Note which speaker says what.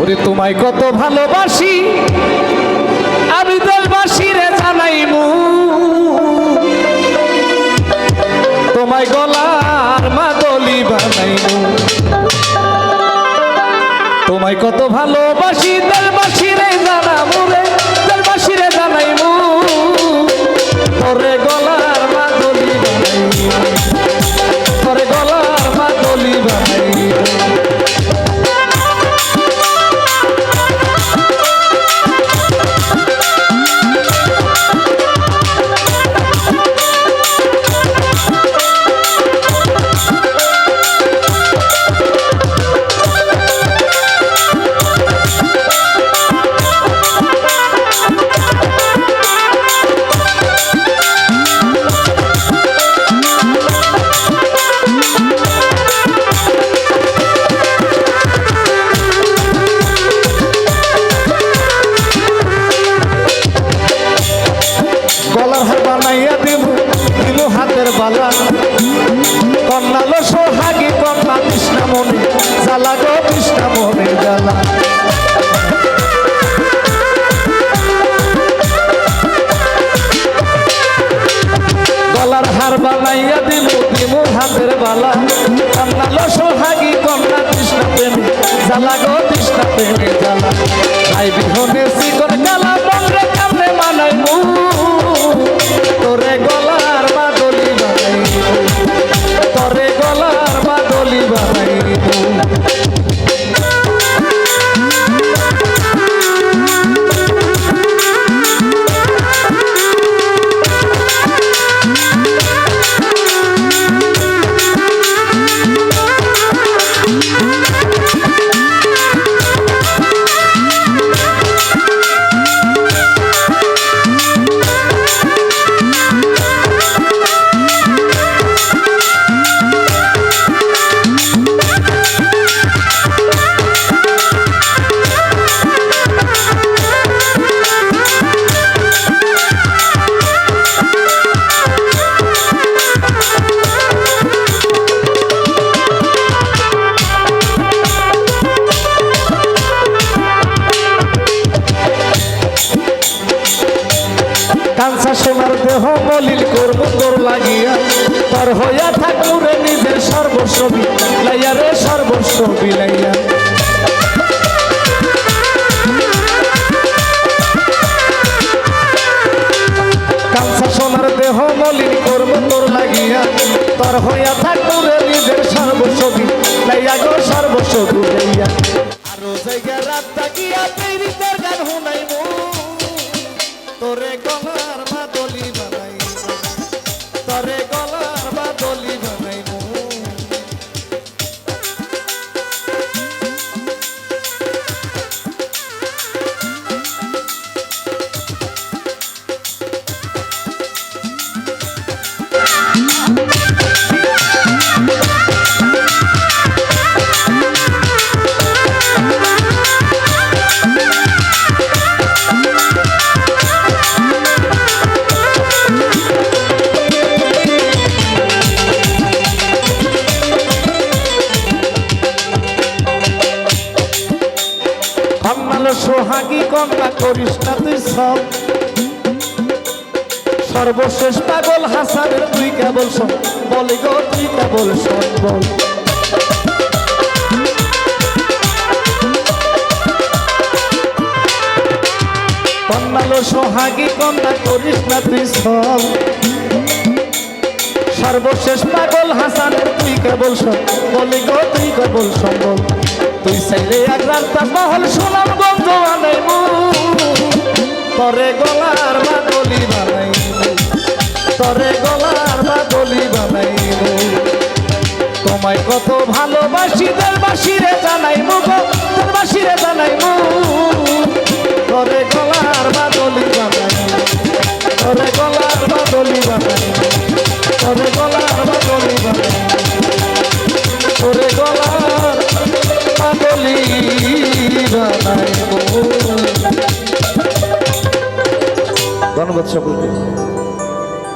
Speaker 1: ওরে তোমায় কত ভালোবাসি। আমি দেশবাসী রে জানাইমু। তোমায় গলার মাদলি বানাইমু। তোমায় কত ভালোবাসি দেশবাসী। গলার হার বানাইয়া দিল দিব হাতের বালা। কন্যালো সোহাগী, কন্যা কৃষ্ণা প্রেমে। জ্বালা গো কৃষ্ণা প্রেমী, জ্বালা। ভাই বিহনে কাঞ্চা সোনার দেহ মলিল করব তোর লাগিয়া। তোর হইয়া ঠাকুরে নিজের সর্বস্ব বিলাইয়া রে, সর্বস্ব বিলাইয়া। কাঞ্চা সোনার দেহ বলিল করব তোর লাগিয়া। তোর হইয়া ঠাকুরে সোহাগী কন্যা করিস না তুই সব। সর্বশেষ পাগল হাসানের তুই কেবল শোন বলে গো, তুই কেবল শোন বল কন্যালো সোহাগী কন্যা করিস না তুই সব। সর্বশেষ পাগল হাসানের তুই কেবল শোন বলে গো, তুই কেবল শোন বল তুই চাইলে এক মহল আনাইমু তরে গলার বাদলি বানাইমু তরে গলার তোমায় কত ভালোবাসি দেশবাসী রে জানাইমু গো, তরে গলার বাদলি বানাইমু তরে গলার বাদলি বানাইমু তরে গলার বাদলি বানাইমু তরে গলার বাদলি বানাইমু sobre usted.